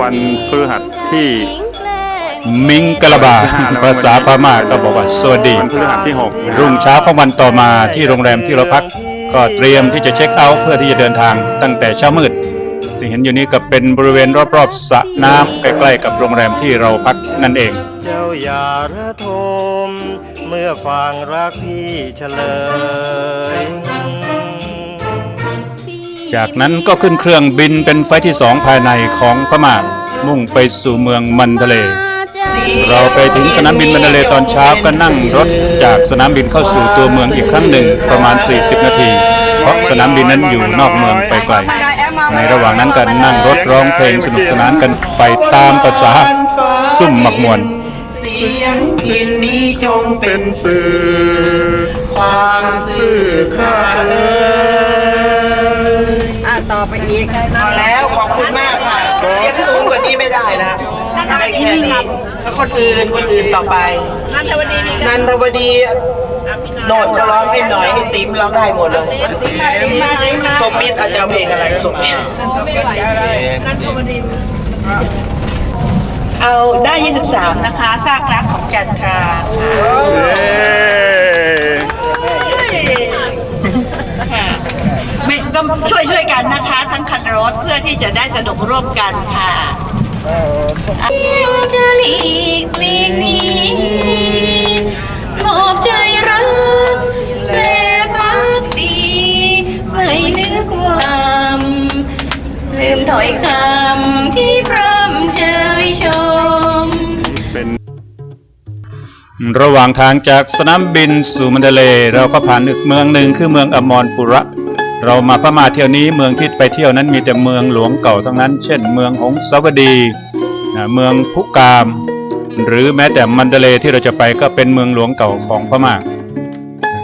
วันพฤหัสที่มิงกะลาบาภาษาพม่าก็บอกว่าสวัสดีวันพฤหัสที่6นะรุ่งเช้าของวันต่อมาที่โรงแรมที่เราพัก ก็เตรียมที่จะเช็คเอาท์เพื่อที่จะเดินทางตั้งแต่เช้ามืดที่เห็นอยู่นี้ก็เป็นบริเวณรอบๆสระน้ำใกล้ๆกับโรงแรมที่เราพักนั่นเอง เจ้าอย่าระทมเมื่อฟังรักพี่เฉลย จากนั้นก็ขึ้นเครื่องบินเป็นไฟที่สองภายในของพม่ามุ่งไปสู่เมืองมันทะเล เราไปถึงสนามบินมันทะเลตอนเช้าก็นั่งรถจากสนามบินเข้าสู่ตัวเมืองอีกครั้งหนึ่งประมาณ 40 นาที เพราะสนามบินนั้นอยู่นอกเมืองไปไกล ในระหว่างนั้นก็นั่งรถร้องเพลงสนุกสนานกันไปตามภาษาซุ่มหมักมวนเสียงพินนี้จงเป็นสื่อความสื่อข้าเอ่ย ไปอีกพอแล้วขอบคุณมากค่ะเสียงสูงกว่านี้ไม่ได้นะได้แค่นี้แล้วคนอื่นคนอื่นต่อไป นันทวดีนันทวดีโนดก็ร้องให้หน่อยให้ติ๊มร้องได้หมดเลยสมมิตรอาจจะเอาเพลงอะไรสมมิตรเอาได้ 23 นะคะซากรักของจันทราค่ะ ไม่ก็ช่วยช่วยกันนะคะ ทั้งคันรถเพื่อที่จะได้สนุกร่วมกันค่ะจะหลีกเลี่ยงนี้ขอบใจรักและพักดีไม่นึกความลืมถอยคำที่พร่ำเชยชม ระหว่างทางจากสนามบินสู่มันทะเล เราก็ผ่านอีกเมืองหนึ่งคือเมืองอมรปุระ เรามาพม่าเที่ยวนี้เมืองที่ไปเที่ยวนั้นมีแต่เมืองหลวงเก่าทั้งนั้น เช่น เมืองหงสาวดีเมืองพุกาม หรือแม้แต่มันทะเลที่เราจะไปก็เป็นเมืองหลวงเก่าของพม่า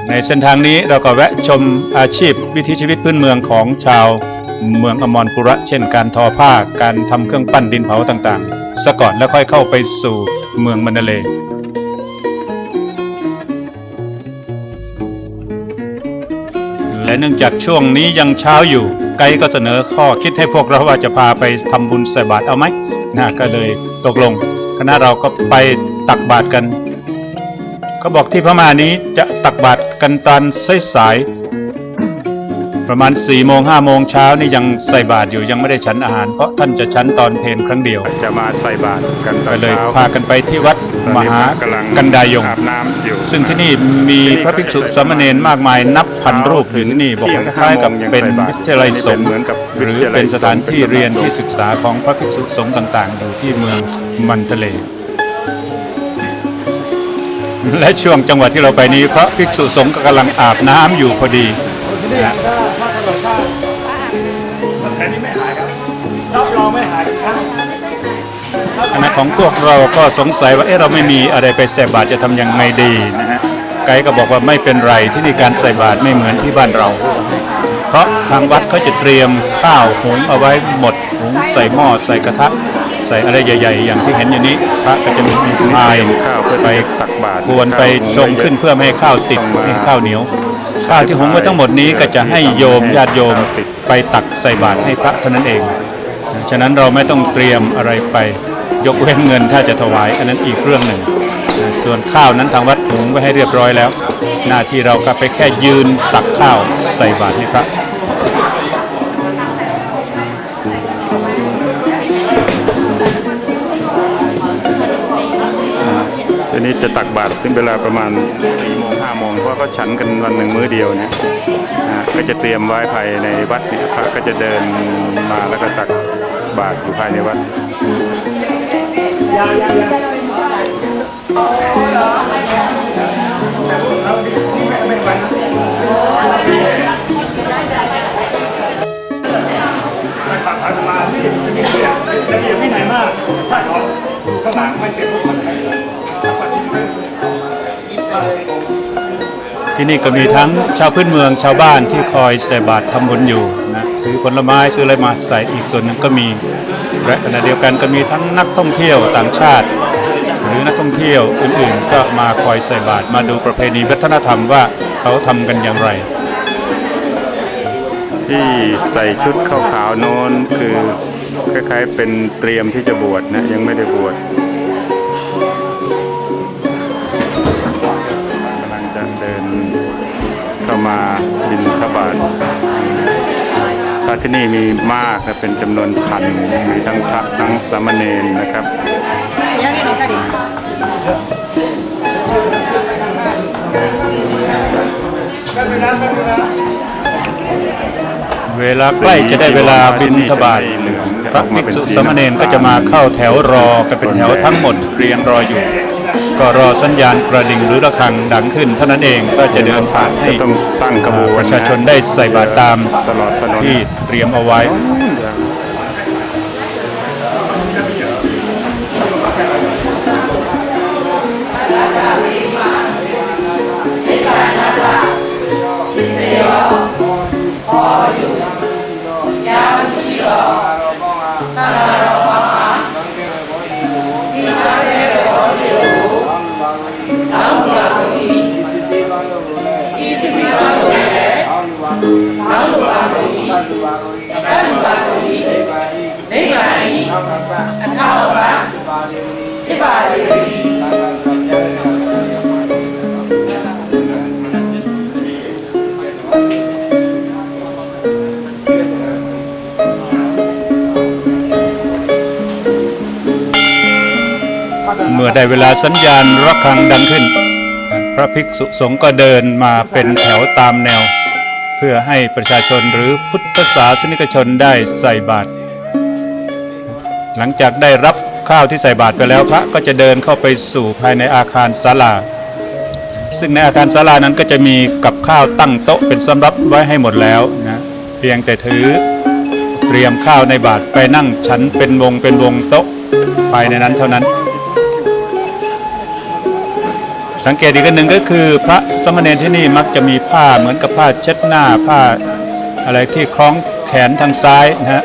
ในเส้นทางนี้เราก็แวะชมอาชีพวิถีชีวิตพื้นเมืองของชาวเมืองอมรปุระ เช่นการทอผ้าการทำเครื่องปั้นดินเผาต่างๆซะก่อนแล้วค่อยเข้าไปสู่เมืองมันทะเล และเนื่องจากช่วงนี้ยังเช้าอยู่ ไกด์ก็เสนอข้อคิดให้พวกเราว่าจะพาไปทำบุญใส่บาตรเอาไหมนะก็เลยตกลง คณะเราก็ไปตักบาตรกันเขาบอกที่พม่านี้จะตักบาตรกันตอนสายๆประมาณ4ี่โมงห้าโมงเช้านี่ยังใส่บาตรอยู่ยังไม่ได้ฉันอาหาร เพราะท่านจะฉันตอนเพลครั้งเดียว จะมาใส่บาตรกันตอก็นเลยเช้าพากันไปที่วัดตอน มนี้หาพระกำลังกันดายงอาบน้ำอยู่ซึ่งที่นี่มีพระภิกษุสามเณรมากมายนับพันรูปอยู่ที่นี่บอกว่าคล้ายๆกับเป็นวิทยาลัยสงฆ์เหมือนกับหรือเป็นสถานที่เรียนที่ศึกษาของพระภิกษุสงฆ์ต่าง ๆ อยู่ที่เมืองมันทะเล และช่วงจังหวะที่เราไปนี้พระภิกษุสงฆ์ก็กำลังอาบน้ำอยู่พอดีนะฮะค ณะของพวกเราก็สงสัยว่าเอ๊ะเราไม่มีอะไรไปใส่บาตรจะทำยังไงดีนะฮะไกด์ก็บอกว่าไม่เป็นไรที่นี่การใส่บาตรไม่เหมือนที่บ้านเรา เพราะทางวัดเขาจะเตรียมข้าวหุงเอาไว้หมดหุงใส่หม้อใส่กระทะใส่อะไรใหญ่ ๆ อย่างที่เห็นอยู่นี้พระก็จะมีพายข้าวเพื่อไปตักบาตรกวนไปชงขึ้นเพื่อไม่ให้ข้าวติดให้ข้าวเหนียวข้าวที่หุงไว้ทั้งหมดนี้ก็จะให้โยมญาติโยมไปตักใส่บาตรให้พระเท่านั้นเอง ฉะนั้นเราไม่ต้องเตรียมอะไรไป ยกเว้นเงินถ้าจะถวาย อันนั้นอีกเรื่องหนึ่ง ส่วนข้าวนั้นทางวัดหุงไว้ให้เรียบร้อยแล้ว หน้าที่เราก็ไปแค่ยืนตักข้าวใส่บาตรให้พระทีนี้จะตักบาตรถึงเวลาประมาณ4โมง5โมงเพราะเขาฉันกันวันหนึ่งมื้อเดียวเนี่ยก็จะเตรียมไว้ภายในวัดเนี่ยพระก็จะเดินมาแล้วก็ตักบาตรอยู่ภายในวัด ที่นี่ก็มีทั้งชาวพื้นเมืองชาวบ้านที่คอยใส่บาตรทำบุญอยู่นะซื้อผลไม้ซื้ออะไรมาใส่อีกส่วนหนึ่งก็มี และขณะเดียวกันก็มีทั้งนักท่องเที่ยวต่างชาติ หรือนักท่องเที่ยวอื่นๆ ก็มาคอยใส่บาตรมาดูประเพณีวัฒนธรรมว่าเขาทำกันอย่างไร ที่ใส่ชุดขาวๆโน้นคือคล้ายๆเป็นเตรียมที่จะบวชนะยังไม่ได้บวชกำลังจะเดินเข้ามาบินทบาท ที่นี่มีมากนะเป็นจำนวนพันมีทั้งพระทั้งสามเณรนะครับเวลาใกล้จะได้เวลาบินทบาทพระภิกษุสามเณรก็จะมาเข้าแถวรอกันเป็นแถวทั้งหมดเรียงรออยู่ ก็รอสัญญาณกระดิ่งหรือระฆังดังขึ้น เท่านั้นเองก็จะเดินผ่านให้จะต้องตั้งขบวนประชาชนได้ใส่บาตรตามตลอดถนนที่เตรียมเอาไว้ เมื่อได้เวลาสัญญาณระฆังดังขึ้น พระภิกษุสงฆ์ก็เดินมาเป็นแถวตามแนว เพื่อให้ประชาชนหรือพุทธศาสนิกชนได้ใส่บาตรหลังจากได้รับ ข้าวที่ใส่บาตรไปแล้วพระก็จะเดินเข้าไปสู่ภายในอาคารศาลา ซึ่งในอาคารศาลานั้นก็จะมีกับข้าวตั้งโต๊ะเป็นสำรับไว้ให้หมดแล้วนะเพียงแต่ถือเตรียมข้าวในบาตรไปนั่งฉันเป็นวงเป็นวงโต๊ะภายในนั้นเท่านั้น สังเกตอีกหนึ่งก็คือพระสมณเณรที่นี่มักจะมีผ้าเหมือนกับผ้าเช็ดหน้าผ้าอะไรที่คล้องแขนทางซ้ายนะฮะ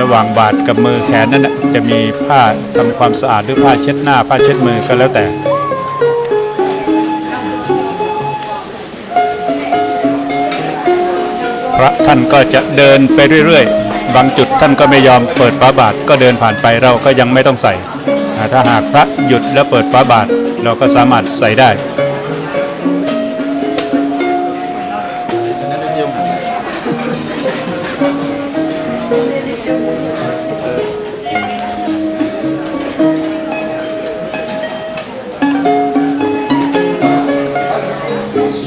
ระหว่างบาดกับมือแขนนั้นนะ จะมีผ้าทำความสะอาดหรือผ้าเช็ดหน้า ผ้าเช็ดมือก็แล้วแต่ พระท่านก็จะเดินไปเรื่อยๆ บางจุดท่านก็ไม่ยอมเปิดฝาบาทก็เดินผ่านไปเราก็ยังไม่ต้องใส่อ่าถ้าหากพระหยุดแล้วเปิดฝาบาทเราก็สามารถใส่ได้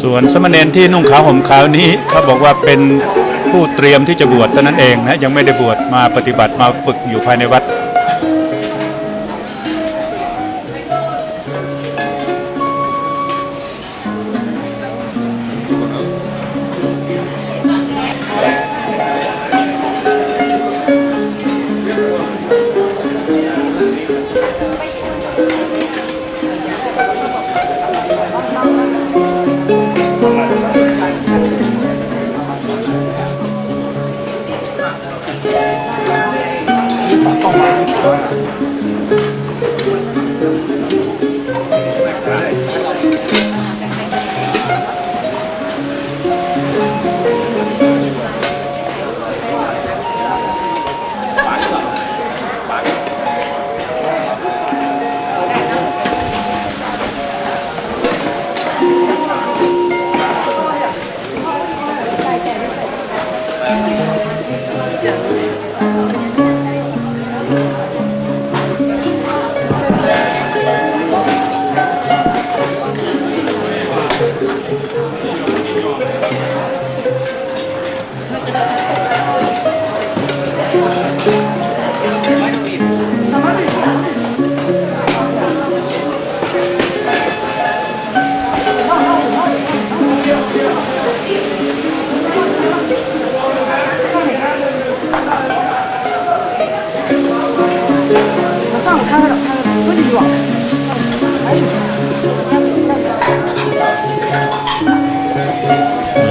ส่วนสมณเณรที่นุ่งขาวห่มขาวนี้เขาบอกว่าเป็นผู้เตรียมที่จะบวชเท่านั้นเองนะยังไม่ได้บวชมาปฏิบัติมาฝึกอยู่ภายในวัด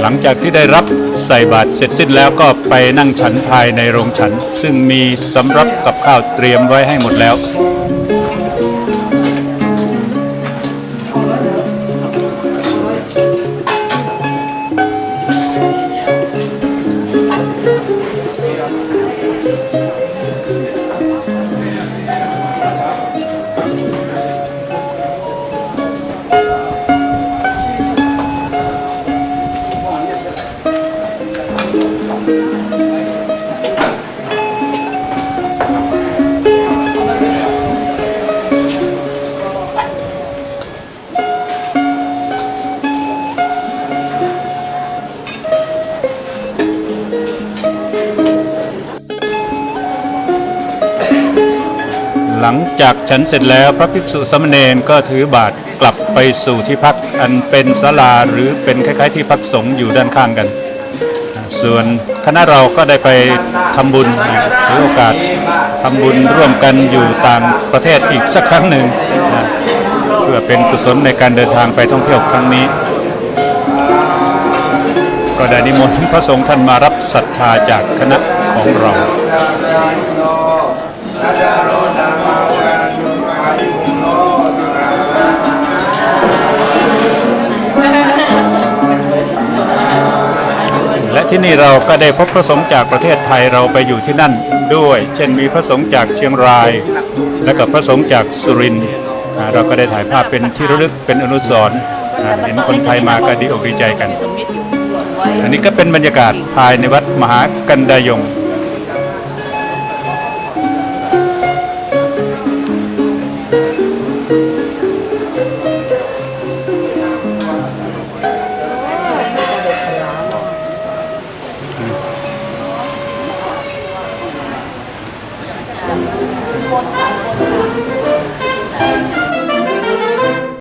หลังจากที่ได้รับใส่บาตรเสร็จสิ้นแล้วก็ไปนั่งฉันภายในโรงฉัน ซึ่งมีสำรับกับข้าวเตรียมไว้ให้หมดแล้ว งจากฉันเสร็จแล้วพระภิกษุสามเณรก็ถือบาตรกลับไปสู่ที่พักอันเป็นศาลาหรือเป็นคล้ายๆ ที่พักสงฆ์อยู่ด้านข้างกัน ส่วนคณะเราก็ได้ไปทำบุญนะถือโอกาสทำบุญร่วมกันอยู่ต่างประเทศอีกสักครั้งหนึ่งนะเพื่อเป็นกุศลในการเดินทางไปท่องเที่ยวครั้งนี้ ก็ได้นิมนต์พระสงฆ์ท่านมารับศรัทธาจากคณะของเราแที่นี่เราก็ได้พบพระสงฆ์จากประเทศไทยเราไปอยู่ที่นั่นด้วย เช่นมีพระสงฆ์จากเชียงราย และกับพระสงฆ์จากสุรินทร์เราก็ได้ถ่ายภาพเป็นที่ระลึกเป็นอนุสรณ์เห็นคนไทยมาก็ดีอกดีใจกัน อันนี้ก็เป็นบรรยากาศภายในวัดมหากันดายง